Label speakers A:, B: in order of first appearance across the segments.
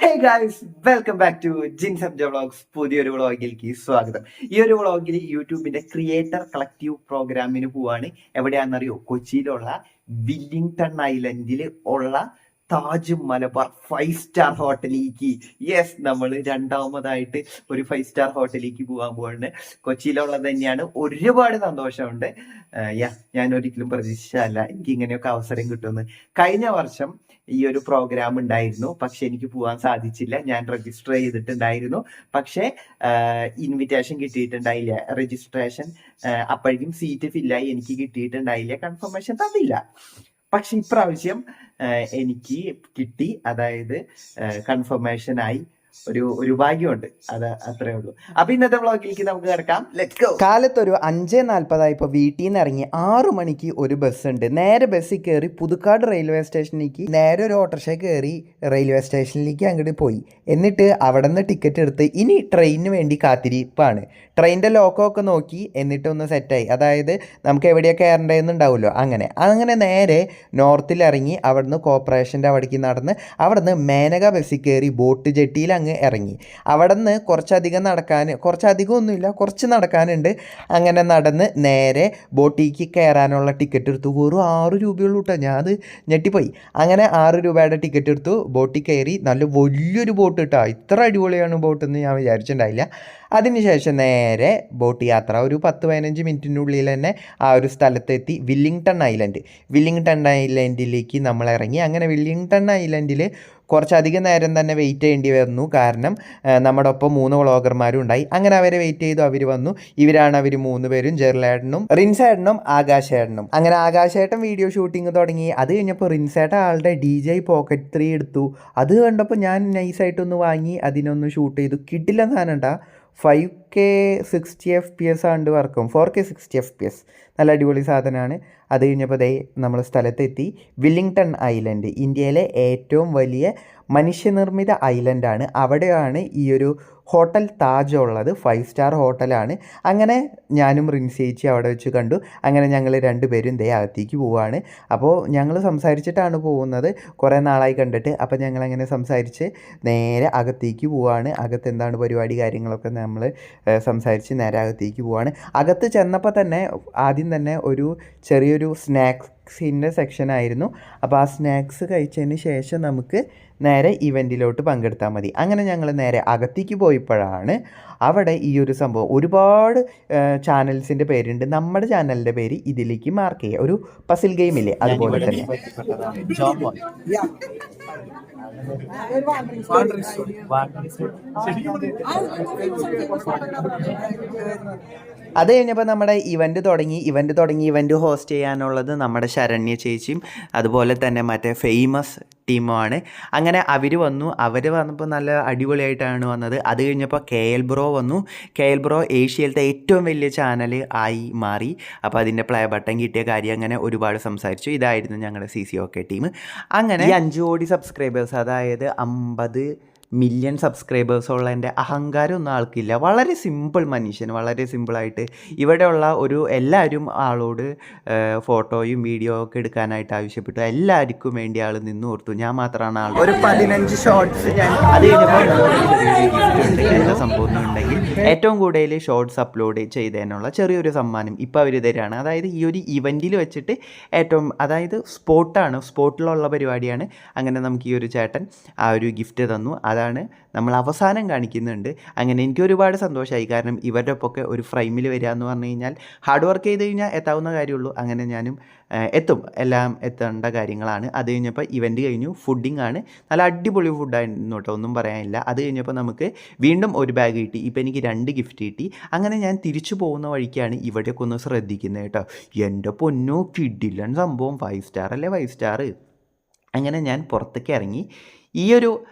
A: Hey guys welcome back to ജിൻ സബ്ജ vlogs പുതിയൊരു വ്ളോഗിലേക്ക് സ്വാഗതം. ഈ ഒരു വ്ളോഗിൽ യൂട്യൂബിന്റെ ക്രിയേറ്റർ കളക്റ്റീവ് പ്രോഗ്രാമിന് പോവാണ്. എവിടെയാണെന്നറിയോ? കൊച്ചിയിലുള്ള വില്ലിംഗ്ടൺ ഐലൻഡിൽ ഉള്ള താജ് മലബാർ ഫൈവ് സ്റ്റാർ ഹോട്ടലിലേക്ക്. യെസ് നമ്മൾ രണ്ടാമതായിട്ട് ഒരു ഫൈവ് സ്റ്റാർ ഹോട്ടലിലേക്ക് പോകാൻ പോവാണ്. കൊച്ചിയിലുള്ളത് തന്നെയാണ്. ഒരുപാട് സന്തോഷമുണ്ട്. യാ ഞാൻ ഒരിക്കലും പ്രതീക്ഷിച്ചതല്ല. എനിക്ക് ഇങ്ങനെയൊക്കെ അവസരം കിട്ടുമെന്ന്. കഴിഞ്ഞ വർഷം ഈ ഒരു പ്രോഗ്രാം ഉണ്ടായിരുന്നു. പക്ഷെ എനിക്ക് പോകാൻ സാധിച്ചില്ല. ഞാൻ രജിസ്റ്റർ ചെയ്തിട്ടുണ്ടായിരുന്നു. പക്ഷെ ഇൻവിറ്റേഷൻ കിട്ടിയിട്ടുണ്ടായില്ല. രജിസ്ട്രേഷൻ അപ്പോഴേക്കും സീറ്റ് ഫില്ലായി എനിക്ക് കിട്ടിയിട്ടുണ്ടായില്ല. കൺഫർമേഷൻ തന്നില്ല. പക്ഷെ ഇപ്രാവശ്യം എനിക്ക് കിട്ടി അതായത് കൺഫർമേഷൻ ആയി. ഒരു ഒരു ഭാഗ്യമുണ്ട്. അത് അത്രേ ഉള്ളൂ. അപ്പൊ ഇന്നത്തെ വ്ളോഗിലേക്ക് നമുക്ക് കിടക്കാം. ഗോ
B: അഞ്ചേ അഞ്ച് നാൽപ്പതായപ്പോൾ വീട്ടിൽ നിന്ന് ഇറങ്ങി ആറു മണിക്ക് ഒരു ബസ് ഉണ്ട് നേരെ ബസ്സിൽ കയറി പുതുക്കാട് റെയിൽവേ സ്റ്റേഷനിലേക്ക് നേരെ ഒരു ഓട്ടോറിക്ഷ കയറി റെയിൽവേ സ്റ്റേഷനിലേക്ക് അങ്ങോട്ട് പോയി. എന്നിട്ട് അവിടെ നിന്ന് ടിക്കറ്റ് എടുത്ത് ഇനി ട്രെയിനിന് വേണ്ടി കാത്തിരിപ്പാണ്. ട്രെയിനിന്റെ ലോക്കമൊക്കെ നോക്കി എന്നിട്ട് ഒന്ന് സെറ്റായി അതായത് നമുക്ക് എവിടെയൊക്കെ കയറേണ്ടതെന്നുണ്ടാവുമല്ലോ. അങ്ങനെ. അങ്ങനെ നേരെ നോർത്തിൽ ഇറങ്ങി അവിടുന്ന് കോർപ്പറേഷന്റെ അവിടേക്ക് നടന്ന് അവിടുന്ന് മേനക ബസ്സിൽ കയറി ബോട്ട് ജെട്ടിയിൽ അങ്ങ് ഇറങ്ങി. അവിടെ നിന്ന് കുറച്ചധികം നടക്കാൻ കുറച്ചധികം ഒന്നുമില്ല കുറച്ച് നടക്കാനുണ്ട്. അങ്ങനെ നടന്ന് നേരെ ബോട്ടിക്ക് കയറാനുള്ള ടിക്കറ്റ് എടുത്തു. വെറും ആറ് രൂപയുള്ളൂ കേട്ടോ ഞാൻ അത് ഞെട്ടിപ്പോയി. അങ്ങനെ ആറ് രൂപയുടെ ടിക്കറ്റ് എടുത്തു. ബോട്ടിൽ കയറി നല്ല വലിയൊരു ബോട്ട് കിട്ടുക ഇത്ര അടിപൊളിയാണ് ബോട്ട് എന്ന് ഞാൻ വിചാരിച്ചിട്ടുണ്ടായില്ല. അതിനുശേഷം നേരെ ബോട്ട് യാത്ര. ഒരു പത്ത് പതിനഞ്ച് മിനിറ്റിനുള്ളിൽ തന്നെ ആ ഒരു സ്ഥലത്തെത്തി വില്ലിങ്ടൺ ഐലൻഡ്. വില്ലിങ്ടൺ ഐലൻഡിലേക്ക് നമ്മൾ ഇറങ്ങി. അങ്ങനെ വില്ലിങ്ടൺ ഐലൻഡിൽ കുറച്ചധികം നേരം തന്നെ വെയിറ്റ് ചെയ്യേണ്ടി വന്നു. കാരണം നമ്മുടെ ഒപ്പം മൂന്ന് വ്ളോഗർമാരും ഉണ്ടായി. അങ്ങനെ അവരെ വെയിറ്റ് ചെയ്തു അവർ വന്നു. ഇവരാണ് അവർ മൂന്ന് പേരും ജെർലേട്ടനും റിൻസേട്ടനും ആകാശേട്ടനും. അങ്ങനെ ആകാശേട്ടൻ വീഡിയോ ഷൂട്ടിംഗ് തുടങ്ങി. അത് കഴിഞ്ഞപ്പോൾ റിൻസേട്ടൻ ആളുടെ ഡി ജെ പോക്കറ്റ് ത്രീ എടുത്തു. അത് കണ്ടപ്പോൾ ഞാൻ നൈസായിട്ടൊന്ന് വാങ്ങി അതിനൊന്ന് ഷൂട്ട് ചെയ്തു. കിട്ടില്ല സാധനം five K sixty F P S and വർക്കും. Four K sixty F P S. നല്ല അടിപൊളി സാധനമാണ്. അത് കഴിഞ്ഞപ്പോൾ ദേ നമ്മൾ സ്ഥലത്തെത്തി. വില്ലിങ്ടൺ ഐലൻഡ് ഇന്ത്യയിലെ ഏറ്റവും വലിയ മനുഷ്യനിർമ്മിത ഐലൻഡാണ്. അവിടെയാണ് ഈ ഒരു ഹോട്ടൽ താജ് ഉള്ളത് ഫൈവ് സ്റ്റാർ ഹോട്ടലാണ് അങ്ങനെ ഞാനും റിൻസേച്ചി അവിടെ വെച്ച് കണ്ടു. അങ്ങനെ ഞങ്ങൾ രണ്ടുപേരും ദേ അകത്തേക്ക് പോവുകയാണ് അപ്പോൾ ഞങ്ങൾ സംസാരിച്ചിട്ടാണ് പോകുന്നത്. കുറേ നാളായി കണ്ടിട്ട് അപ്പോൾ ഞങ്ങളങ്ങനെ സംസാരിച്ച് നേരെ അകത്തേക്ക് പോവുകയാണ് അകത്ത് എന്താണ് പരിപാടി കാര്യങ്ങളൊക്കെ നമ്മൾ സംസാരിച്ച് നേരെ അകത്തേക്ക് പോവുകയാണ് അകത്ത് ചെന്നപ്പോൾ തന്നെ ആദ്യം തന്നെ ഒരു ചെറിയൊരു സ്നാക്സിന്റെ സെക്ഷൻ ആയിരുന്നു അപ്പോൾ ആ സ്നാക്സ് കഴിച്ചതിന് ശേഷം നമുക്ക് നേരെ ഇവന്റിലോട്ട് പങ്കെടുത്താൽ മതി അങ്ങനെ ഞങ്ങൾ നേരെ അകത്തേക്ക് പോയപ്പോഴാണ് അവിടെ ഈ ഒരു സംഭവം ഒരുപാട് ചാനൽസിന്റെ പേരുണ്ട് നമ്മുടെ ചാനലിന്റെ പേര് ഇതിലേക്ക് മാർക്ക് ചെയ്യുക ഒരു പസിൽ ഗെയിമില്ലേ അതുപോലെ തന്നെ അത് കഴിഞ്ഞപ്പോൾ നമ്മുടെ ഇവന്റ് തുടങ്ങി ഇവന്റ് തുടങ്ങി ഇവന്റ് ഹോസ്റ്റ് ചെയ്യാനുള്ളത് നമ്മുടെ ശരണ്യ ചേച്ചിയും അതുപോലെ തന്നെ മറ്റേ ഫേമസ് ടീമുമാണ് അങ്ങനെ അവർ വന്നു. അവർ വന്നപ്പോൾ നല്ല അടിപൊളിയായിട്ടാണ് വന്നത്. അത് കഴിഞ്ഞപ്പോൾ കെ എൽ ബ്രോ വന്നു. കെ എൽ ബ്രോ ഏഷ്യയിലത്തെ ഏറ്റവും വലിയ ചാനൽ ആയി മാറി. അപ്പോൾ അതിന്റെ പ്ലേ ബട്ടൺ കിട്ടിയ കാര്യം അങ്ങനെ ഒരുപാട് സംസാരിച്ചു. ഇതായിരുന്നു ഞങ്ങളുടെ സി സി ഒക്കെ ടീം അങ്ങനെ അഞ്ച് കോടി സബ്സ്ക്രൈബേഴ്സ് അതായത് അമ്പത് മില്യൺ സബ്സ്ക്രൈബേഴ്സുള്ള എന്റെ അഹങ്കാരം ഒന്നും ആൾക്കില്ല. വളരെ സിമ്പിൾ മനുഷ്യൻ വളരെ സിമ്പിളായിട്ട് ഇവിടെയുള്ള ഒരു എല്ലാവരും ആളോട് ഫോട്ടോയും വീഡിയോ ഒക്കെ എടുക്കാനായിട്ട് ആവശ്യപ്പെട്ടു. എല്ലാവർക്കും വേണ്ടി ആൾ നിന്ന് ഓർത്തു. ഞാൻ മാത്രമാണ് ആൾ ഒരു പതിനഞ്ച് ഷോർട്സ് ഞാൻ അത് കഴിഞ്ഞപ്പോൾ എന്താ സംഭവം ഉണ്ടെങ്കിൽ ഏറ്റവും കൂടുതൽ ഷോർട്സ് അപ്ലോഡ് ചെയ്തതിനുള്ള ചെറിയൊരു സമ്മാനം ഇപ്പോൾ അവർ തരികയാണ് അതായത് ഈ ഒരു ഇവന്റിൽ വെച്ചിട്ട് ഏറ്റവും അതായത് സ്പോട്ടാണ് സ്പോട്ടിലുള്ള പരിപാടിയാണ്. അങ്ങനെ നമുക്ക് ഈ ഒരു ചേട്ടൻ ആ ഒരു ഗിഫ്റ്റ് തന്നു. അതാണ് നമ്മൾ അവസാനം കാണിക്കുന്നുണ്ട്. അങ്ങനെ എനിക്ക് ഒരുപാട് സന്തോഷമായി കാരണം ഇവരുടെ ഒപ്പമൊക്കെ ഒരു ഫ്രെയിമിൽ വരിക എന്ന് പറഞ്ഞു കഴിഞ്ഞാൽ ഹാർഡ് വർക്ക് ചെയ്ത് കഴിഞ്ഞാൽ എത്താവുന്ന കാര്യമുള്ളൂ. അങ്ങനെ ഞാനും എത്തും. എല്ലാം എത്തേണ്ട കാര്യങ്ങളാണ്. അത് കഴിഞ്ഞപ്പോൾ ഇവന്റ് കഴിഞ്ഞു. ഫുഡിങ് ആണ്. നല്ല അടിപൊളി ഫുഡായിരുന്നു കേട്ടോ. ഒന്നും പറയാനില്ല. അത് കഴിഞ്ഞപ്പോൾ നമുക്ക് വീണ്ടും ഒരു ബാഗ് കിട്ടി. ഇപ്പോൾ എനിക്ക് രണ്ട് ഗിഫ്റ്റ് കിട്ടി. അങ്ങനെ ഞാൻ തിരിച്ചു പോകുന്ന വഴിക്കാണ് ഇവിടെയൊക്കെ ഒന്ന് ശ്രദ്ധിക്കുന്നത് കേട്ടോ. എന്റെ പൊന്നോ കിഡില്ലൻ സംഭവം. ഫൈവ് സ്റ്റാർ അല്ലേ? ഫൈവ് സ്റ്റാർ അങ്ങനെ ഞാൻ പുറത്തേക്ക് ഇറങ്ങി. ഈ ഒരു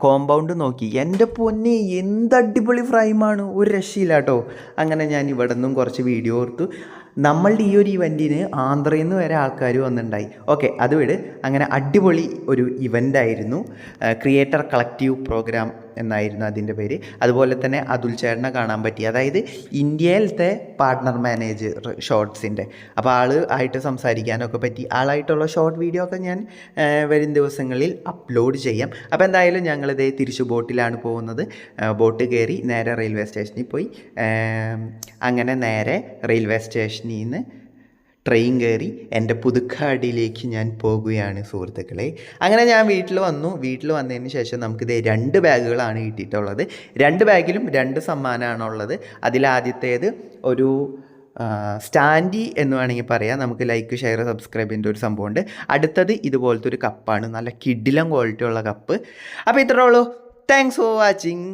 B: കോമ്പൗണ്ട് നോക്കി. എന്റെ പൊന്നെ എന്ത് അടിപൊളി ഫ്രെയിമാണ് ഒരു രക്ഷയില്ല കേട്ടോ അങ്ങനെ ഞാൻ ഇവിടെ നിന്നും കുറച്ച് വീഡിയോ ഓർത്തു നമ്മളുടെ ഈ ഒരു ഇവന്റിന് ആന്ധ്രയിൽ നിന്ന് വരെ ആൾക്കാർ വന്നിട്ടുണ്ടായി. ഓക്കെ അത് അങ്ങനെ അടിപൊളി ഒരു ഇവന്റ് ആയിരുന്നു. ക്രിയേറ്റർ കളക്റ്റീവ് പ്രോഗ്രാം എന്നായിരുന്നു അതിന്റെ പേര്. അതുപോലെ തന്നെ അതുൽ ചേട്ടനെ കാണാൻ പറ്റി. അതായത് ഇന്ത്യയിലത്തെ പാർട്ണർ മാനേജർ ഷോർട്സിന്റെ. അപ്പോൾ ആൾ ആയിട്ട് സംസാരിക്കാനൊക്കെ പറ്റി. ആളായിട്ടുള്ള ഷോർട്ട് വീഡിയോ ഒക്കെ ഞാൻ വരും ദിവസങ്ങളിൽ അപ്ലോഡ് ചെയ്യാം. അപ്പോൾ എന്തായാലും ഞങ്ങളിതേ തിരിച്ചു ബോട്ടിലാണ് പോകുന്നത്. ബോട്ട് കയറി നേരെ റെയിൽവേ സ്റ്റേഷനിൽ പോയി. അങ്ങനെ നേരെ റെയിൽവേ സ്റ്റേഷനിൽ നിന്ന് ട്രെയിൻ കയറി എന്റെ പുതുക്കാടിയിലേക്ക് ഞാൻ പോകുകയാണ് സുഹൃത്തുക്കളെ. അങ്ങനെ ഞാൻ വീട്ടിൽ വന്നു. വീട്ടിൽ വന്നതിന് ശേഷം നമുക്കിത് രണ്ട് ബാഗുകളാണ് കിട്ടിയിട്ടുള്ളത്. രണ്ട് ബാഗിലും രണ്ട് സമ്മാനമാണുള്ളത്. അതിലാദ്യത്തേത് ഒരു സ്റ്റാൻഡി എന്ന് വേണമെങ്കിൽ പറയാം. നമുക്ക് ലൈക്ക് ഷെയർ സബ്സ്ക്രൈബിന്റെ ഒരു സംഭവമുണ്ട്. അടുത്തത് ഇതുപോലത്തെ ഒരു കപ്പാണ്. നല്ല കിഡിലം ക്വാളിറ്റി ഉള്ള കപ്പ്. അപ്പോൾ ഇത്രേ ഉള്ളൂ. Thanks for watching